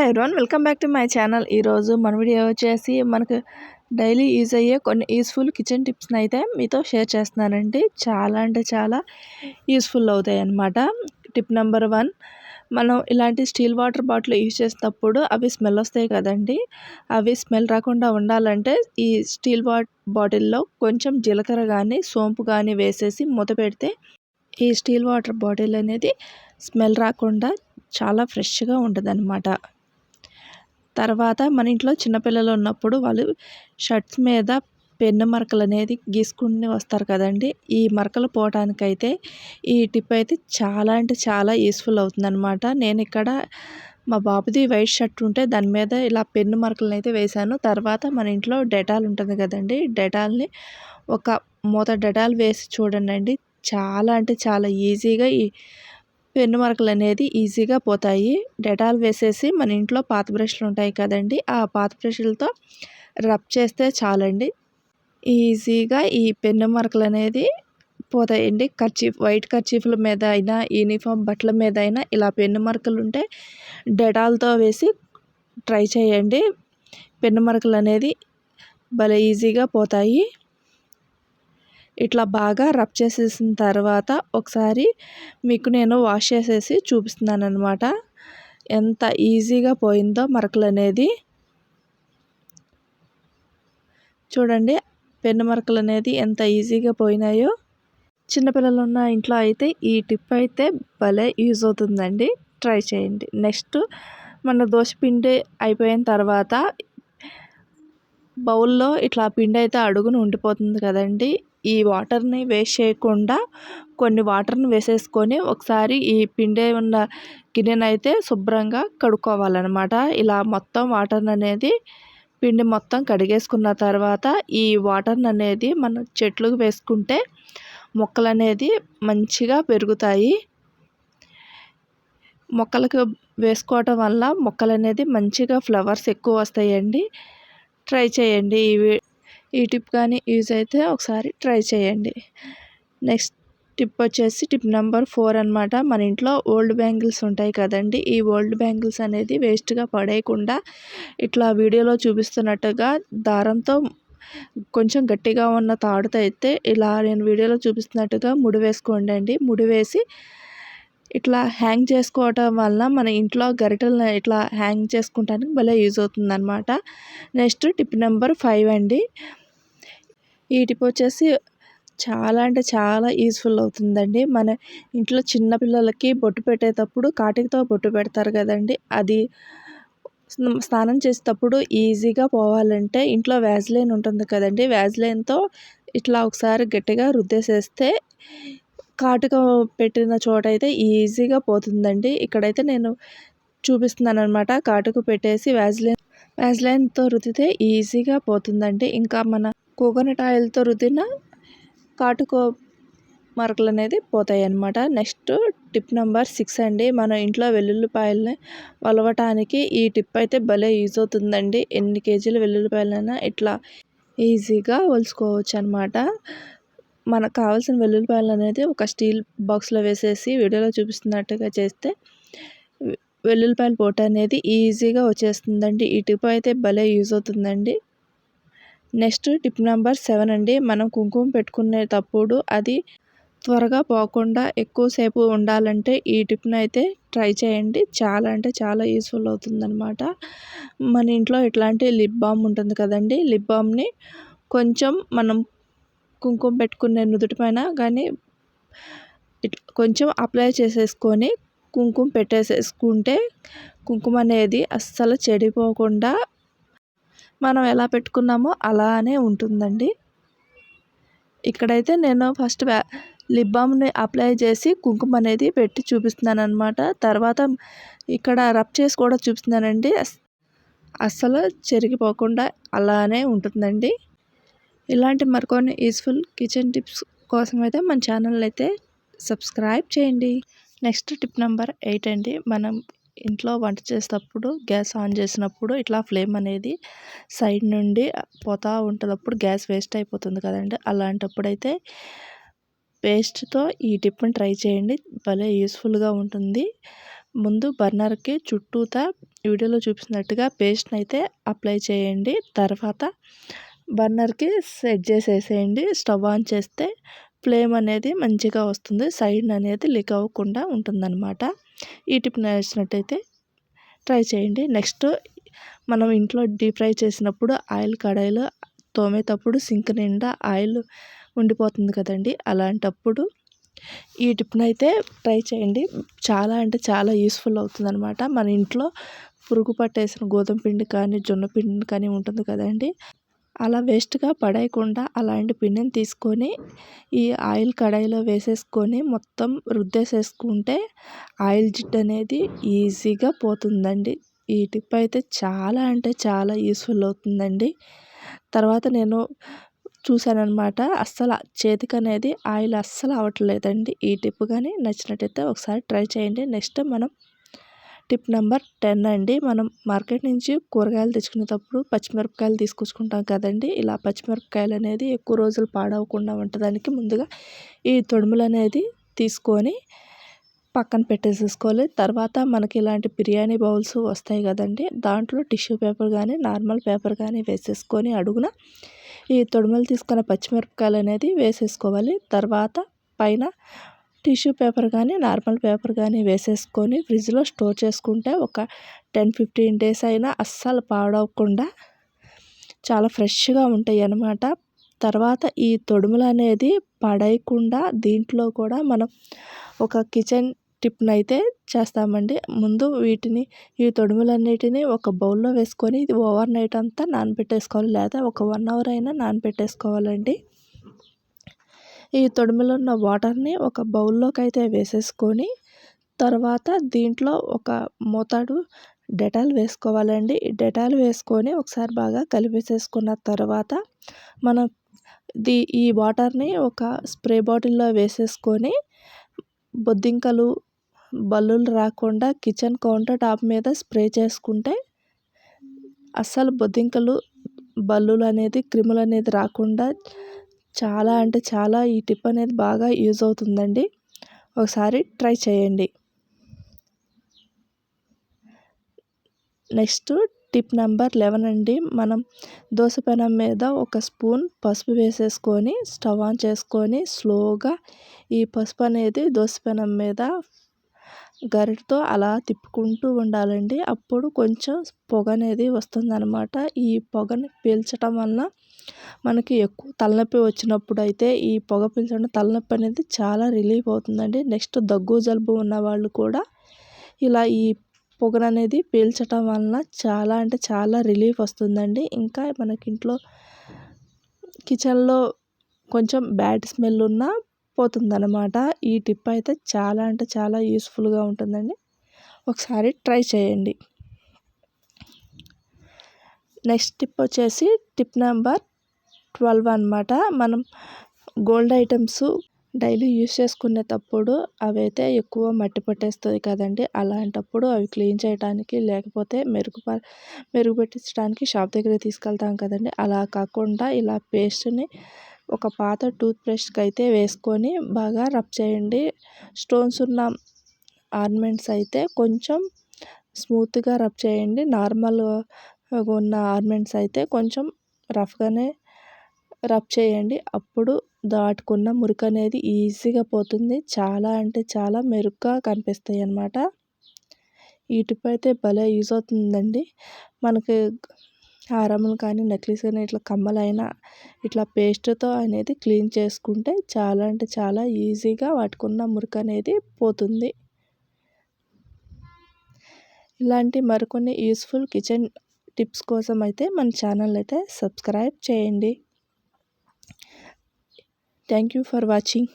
Hello everyone welcome back to my channel. ఈరోజు మన video వచ్చేసి మనకు డైలీ యూజ్ అయ్యే కొన్ని యూస్ఫుల్ కిచెన్ టిప్స్ని అయితే మీతో షేర్ చేస్తున్నానండి. చాలా అంటే చాలా యూస్ఫుల్ అవుతాయి అన్నమాట. టిప్ నెంబర్ వన్ మనం ఇలాంటి స్టీల్ వాటర్ బాటిల్ యూజ్ చేసినప్పుడు అవి స్మెల్ వస్తాయి కదండి. అవి స్మెల్ రాకుండా ఉండాలంటే ఈ స్టీల్ బాటిల్లో కొంచెం జీలకర్ర కానీ సోంపు కానీ వేసేసి మూత పెడితే ఈ స్టీల్ వాటర్ బాటిల్ అనేది స్మెల్ రాకుండా చాలా ఫ్రెష్గా ఉంటుంది తర్వాత మన ఇంట్లో చిన్నపిల్లలు ఉన్నప్పుడు వాళ్ళు షర్ట్స్ మీద పెన్ను మరకలు అనేది గీసుకుని వస్తారు కదండి. ఈ మరకలు పోవటానికైతే ఈ టిప్ అయితే చాలా అంటే చాలా యూస్ఫుల్ అవుతుందన్నమాట. నేను ఇక్కడ మా బాబుది వైట్ షర్ట్ ఉంటే దాని మీద ఇలా పెన్ను మరకలను అయితే వేశాను. తర్వాత మన ఇంట్లో డెటాల్ ఉంటుంది కదండి. డెటాల్ని ఒక మూత డెటాల్ వేసి చూడండి చాలా అంటే చాలా ఈజీగా ఈ పెన్ను మరకలు అనేది ఈజీగా పోతాయి. డెటాల్ వేసేసి మన ఇంట్లో పాత బ్రష్లు ఉంటాయి కదండి ఆ పాత బ్రష్లతో రబ్ చేస్తే చాలండి. ఈజీగా ఈ పెన్ను మరకలు అనేది పోతాయండి. కర్చీఫ్ వైట్ కర్చీఫ్ల మీద అయినా యూనిఫామ్ బట్టల మీద అయినా ఇలా పెన్ను మరకలు ఉంటే డెటాల్తో వేసి ట్రై చేయండి. పెన్ను మరకలు అనేది భలే ఈజీగా పోతాయి. ఇట్లా బాగా రబ్ చేసేసిన తర్వాత ఒకసారి మీకు నేను వాష్ చేసేసి చూపిస్తున్నాను అనమాట ఎంత ఈజీగా పోయిందో మరకలు అనేది. చూడండి పెన్ను మరకలు అనేది ఎంత ఈజీగా పోయినాయో. చిన్నపిల్లలు ఉన్న ఇంట్లో అయితే ఈ టిప్ అయితే భలే యూజ్ అవుతుందండి. ట్రై చేయండి. నెక్స్ట్ మన దోశ పిండి అయిపోయిన తర్వాత బౌల్లో ఇట్లా పిండి అయితే అడుగును ఉండిపోతుంది కదండి. ఈ వాటర్ని వేస్ట్ చేయకుండా కొన్ని వాటర్ని వేసేసుకొని ఒకసారి ఈ పిండి ఉన్న గిన్నెను అయితే శుభ్రంగా కడుక్కోవాలన్నమాట. ఇలా మొత్తం వాటర్ అనేది పిండి మొత్తం కడిగేసుకున్న తర్వాత ఈ వాటర్ని అనేది మన చెట్లకు వేసుకుంటే మొక్కలు అనేది మంచిగా పెరుగుతాయి. మొక్కలకు వేసుకోవటం వల్ల మొక్కలు అనేది మంచిగా ఫ్లవర్స్ ఎక్కువ వస్తాయండి. ట్రై చేయండి ఇవి ఈ టిప్ కానీ యూజ్ అయితే ఒకసారి ట్రై చేయండి. నెక్స్ట్ టిప్ వచ్చేసి టిప్ నెంబర్ ఫోర్ అనమాట మన ఇంట్లో ఓల్డ్ బ్యాంగిల్స్ ఉంటాయి కదండి ఈ ఓల్డ్ బ్యాంగిల్స్ అనేది వేస్ట్గా పడేయకుండా ఇట్లా వీడియోలో చూపిస్తున్నట్టుగా దారంతో కొంచెం గట్టిగా ఉన్న తాడుతో అయితే ఇలా నేను వీడియోలో చూపిస్తున్నట్టుగా ముడి వేసుకోండి అండి. ముడి వేసి ఇట్లా హ్యాంగ్ చేసుకోవటం వల్ల మన ఇంట్లో గరిటెలను ఇట్లా హ్యాంగ్ చేసుకుంటానికి భలే యూజ్ అవుతుందన్నమాట. నెక్స్ట్ టిప్ నెంబర్ ఫైవ్ అండి. ఈ టిప్ వచ్చేసి చాలా అంటే చాలా యూస్ఫుల్ అవుతుందండి. మన ఇంట్లో చిన్న పిల్లలకి బొట్టు పెట్టేటప్పుడు కాటికతో బొట్టు పెడతారు కదండి. అది స్నానం చేసేటప్పుడు ఈజీగా పోవాలంటే ఇంట్లో వ్యాజ్లైన్ ఉంటుంది కదండి. వ్యాజ్లైన్తో ఇట్లా ఒకసారి గట్టిగా రుద్దేసేస్తే కాటుక పెట్టిన చోట అయితే ఈజీగా పోతుందండి. ఇక్కడైతే నేను చూపిస్తున్నాను అనమాట కాటుకు పెట్టేసి వ్యాజ్లైన్ వ్యాజ్లైన్తో రుద్దితే ఈజీగా పోతుందండి. ఇంకా మన కోకోనట్ ఆయిల్తో రుద్దిన కాటుకో మరకలు అనేది పోతాయి అన్నమాట నెక్స్ట్ టిప్ నెంబర్ సిక్స్ అండి. మన ఇంట్లో వెల్లుల్లిపాయలని వలవటానికి ఈ టిప్ అయితే భలే యూజ్ అవుతుందండి. ఎన్ని కేజీల వెల్లుల్లిపాయలైనా ఇట్లా ఈజీగా వలుసుకోవచ్చు అనమాట మనకు కావాల్సిన వెల్లుల్లిపాయలు అనేది ఒక స్టీల్ బాక్స్లో వేసేసి వీడియోలో చూపిస్తున్నట్టుగా చేస్తే వెల్లుల్లిపాయల పోట అనేది ఈజీగా వచ్చేస్తుందండి. ఈ టిప్ అయితే భలే యూజ్ అవుతుందండి. నెక్స్ట్ టిప్ నెంబర్ సెవెన్ అండి. మనం కుంకుమ పెట్టుకునేటప్పుడు అది త్వరగా పోకుండా ఎక్కువసేపు ఉండాలంటే ఈ టిప్ని అయితే ట్రై చేయండి. చాలా అంటే చాలా యూస్ఫుల్ అవుతుందన్నమాట. మన ఇంట్లో ఇట్లాంటి లిప్ బామ్ ఉంటుంది కదండి. లిప్ బామ్ని కొంచెం మనం కుంకుమ పెట్టుకునే నుదుటి పైన కానీ కొంచెం అప్లై చేసేసుకొని కుంకుమ పెట్టేసేసుకుంటే కుంకుమ అనేది అస్సలు చెడిపోకుండా మనం ఎలా పెట్టుకున్నామో అలానే ఉంటుందండి. ఇక్కడైతే నేను ఫస్ట్ లిప్ బామ్ని అప్లై చేసి కుంకుమ అనేది పెట్టి చూపిస్తున్నాను అనమాట తర్వాత ఇక్కడ రబ్ చేసి కూడా చూపిస్తున్నానండి. అస్సలు చెరిగిపోకుండా అలానే ఉంటుందండి. ఇలాంటి మరికొన్ని యూస్ఫుల్ కిచెన్ టిప్స్ కోసం అయితే మన ఛానల్ అయితే సబ్స్క్రైబ్ చేయండి. నెక్స్ట్ టిప్ నెంబర్ ఎయిట్ అండి. మనం ఇంట్లో వంట చేసేటప్పుడు గ్యాస్ ఆన్ చేసినప్పుడు ఇట్లా ఫ్లేమ్ అనేది సైడ్ నుండి పోతూ ఉంటుంది అప్పుడు గ్యాస్ వేస్ట్ అయిపోతుంది కదండి. అలాంటప్పుడైతే పేస్ట్తో ఈ టిప్ని ట్రై చేయండి. భలే యూస్ఫుల్గా ఉంటుంది. ముందు బర్నర్కి చుట్టూతా వీడియోలో చూపిస్తున్నట్టుగా పేస్ట్ని అయితే అప్లై చేయండి. తర్వాత బర్నర్కి సెట్ చేసేసేయండి. స్టవ్ ఆన్ చేస్తే ఫ్లేమ్ అనేది మంచిగా వస్తుంది. సైడ్ అనేది లీక్ అవ్వకుండా ఉంటుందన్నమాట. ఈ టిప్ నచ్చినట్టయితే ట్రై చేయండి. నెక్స్ట్ మనం ఇంట్లో డీప్ ఫ్రై చేసినప్పుడు ఆయిల్ కడాయిలో తోమేటప్పుడు సింక్ నిండా ఆయిల్ ఉండిపోతుంది కదండి. అలాంటప్పుడు ఈ టిప్ని అయితే ట్రై చేయండి. చాలా అంటే చాలా యూస్ఫుల్ అవుతుందన్నమాట. మన ఇంట్లో పురుగు పట్టేసిన గోధుమ పిండి కానీ జొన్న పిండి కానీ ఉంటుంది కదండి. అలా వేస్ట్గా పడేయకుండా అలాంటి పిండిని తీసుకొని ఈ ఆయిల్ కడాయిలో వేసేసుకొని మొత్తం రుద్దేసేసుకుంటే ఆయిల్ జిడ్డు అనేది ఈజీగా పోతుందండి. ఈ టిప్ అయితే చాలా అంటే చాలా యూస్ఫుల్ అవుతుందండి. తర్వాత నేను చూశానమాట అస్సలు చేతికి అనేది ఆయిల్ అస్సలు అవ్వట్లేదండి ఈ టిప్ కానీ నచ్చినట్టయితే ఒకసారి ట్రై చేయండి. నెక్స్ట్ మనం టిప్ నెంబర్ టెన్ అండి. మనం మార్కెట్ నుంచి కూరగాయలు తెచ్చుకునేటప్పుడు పచ్చిమిరపకాయలు తీసుకొచ్చుకుంటాం కదండి. ఇలా పచ్చిమిరపకాయలు అనేది ఎక్కువ రోజులు పాడవకుండా ఉండడానికి ముందుగా ఈ తొడుములు అనేది తీసుకొని పక్కన పెట్టేసేసుకోవాలి. తర్వాత మనకి ఇలాంటి బిర్యానీ బౌల్స్ వస్తాయి కదండి. దాంట్లో టిష్యూ పేపర్ కానీ నార్మల్ పేపర్ కానీ వేసేసుకొని అడుగున ఈ తొడుములు తీసుకున్న పచ్చిమిరపకాయలు అనేది వేసేసుకోవాలి. తర్వాత పైన టిష్యూ పేపర్ కానీ నార్మల్ పేపర్ కానీ వేసేసుకొని ఫ్రిడ్జ్లో స్టోర్ చేసుకుంటే ఒక టెన్ ఫిఫ్టీన్ డేస్ అయినా అస్సలు పాడవకుండా చాలా ఫ్రెష్గా ఉంటాయి అన్నమాట. తర్వాత ఈ తొడుములు అనేది పడేయకుండా దీంట్లో కూడా మనం ఒక కిచెన్ టిప్ని అయితే చేస్తామండి. ముందు వీటిని ఈ తొడుములన్నిటిని ఒక బౌల్లో వేసుకొని ఇది ఓవర్ నైట్ అంతా నానబెట్టేసుకోవాలి. లేదా ఒక వన్ అవర్ అయినా నానబెట్టేసుకోవాలండి. ఈ తొడుములో ఉన్న వాటర్ని ఒక బౌల్లోకి అయితే వేసేసుకొని తర్వాత దీంట్లో ఒక మోతాడు డెటాల్ వేసుకోవాలండి. డెటాల్ వేసుకొని ఒకసారి బాగా కలిపేసేసుకున్న తర్వాత మనం ది ఈ వాటర్ని ఒక స్ప్రే బాటిల్లో వేసేసుకొని బొద్దింకలు బల్లులు రాకుండా కిచెన్ కౌంటర్ టాప్ మీద స్ప్రే చేసుకుంటే అస్సలు బొద్దింకలు బల్లులు అనేది క్రిములు అనేది రాకుండా చాలా అంటే చాలా ఈ టిప్ అనేది బాగా యూజ్ అవుతుందండి. ఒకసారి ట్రై చేయండి. నెక్స్ట్ టిప్ నెంబర్ లెవెన్ అండి. మనం దోశ పెనం మీద ఒక స్పూన్ పసుపు వేసేసుకొని స్టవ్ ఆన్ చేసుకొని స్లోగా ఈ పసుపు అనేది దోశ పెనం మీద గరిటతో అలా తిప్పుకుంటూ ఉండాలండి. అప్పుడు కొంచెం పొగ అనేది వస్తుందన్నమాట. ఈ పొగని పీల్చడం వలన మనకి ఎక్కువ తలనొప్పి వచ్చినప్పుడు అయితే ఈ పొగ పీల్చడం తలనొప్పి అనేది చాలా రిలీఫ్ అవుతుందండి. నెక్స్ట్ దగ్గు జలుబు ఉన్న వాళ్ళు కూడా ఇలా ఈ పొగను అనేది పీల్చడం వలన చాలా అంటే చాలా రిలీఫ్ వస్తుందండి. ఇంకా మనకి ఇంట్లో కిచెన్లో కొంచెం బ్యాడ్ స్మెల్ ఉన్న పోతుందన్నమాట. ఈ టిప్ అయితే చాలా అంటే చాలా యూస్ఫుల్గా ఉంటుందండి. ఒకసారి ట్రై చేయండి. నెక్స్ట్ టిప్ వచ్చేసి టిప్ నెంబర్ ట్వెల్వ్ అనమాట మనం గోల్డ్ ఐటమ్స్ డైలీ యూస్ చేసుకునేటప్పుడు అవైతే ఎక్కువ మట్టి పట్టేస్తుంది కదండి. అలాంటప్పుడు అవి క్లీన్ చేయడానికి లేకపోతే మెరుగు మెరుగుపెట్టించడానికి షాప్ దగ్గరికి తీసుకెళ్తాం కదండి. అలా కాకుండా ఇలా పేస్ట్ని ఒక పాత టూత్ బ్రష్కి అయితే వేసుకొని బాగా రబ్ చేయండి. స్టోన్స్ ఉన్న ఆర్నమెంట్స్ అయితే కొంచెం స్మూత్గా రబ్ చేయండి. నార్మల్గా ఉన్న ఆర్నమెంట్స్ అయితే కొంచెం రఫ్గానే రబ్ చేయండి. అప్పుడు దాటుకున్న మురికి అనేది ఈజీగా పోతుంది. చాలా అంటే చాలా మెరుగ్గా కనిపిస్తాయి అన్నమాట వీటిపై అయితే భలే యూజ్ అవుతుందండి. మనకి హారములు కానీ నెక్లెస్ కానీ ఇట్లా కమ్మలైనా ఇట్లా పేస్ట్తో అనేది క్లీన్ చేసుకుంటే చాలా అంటే చాలా ఈజీగా వాటికున్న మురికి అనేది పోతుంది. ఇలాంటి మరికొన్ని యూస్ఫుల్ కిచెన్ టిప్స్ కోసం అయితే మన ఛానల్ అయితే సబ్స్క్రైబ్ చేయండి. Thank you for watching.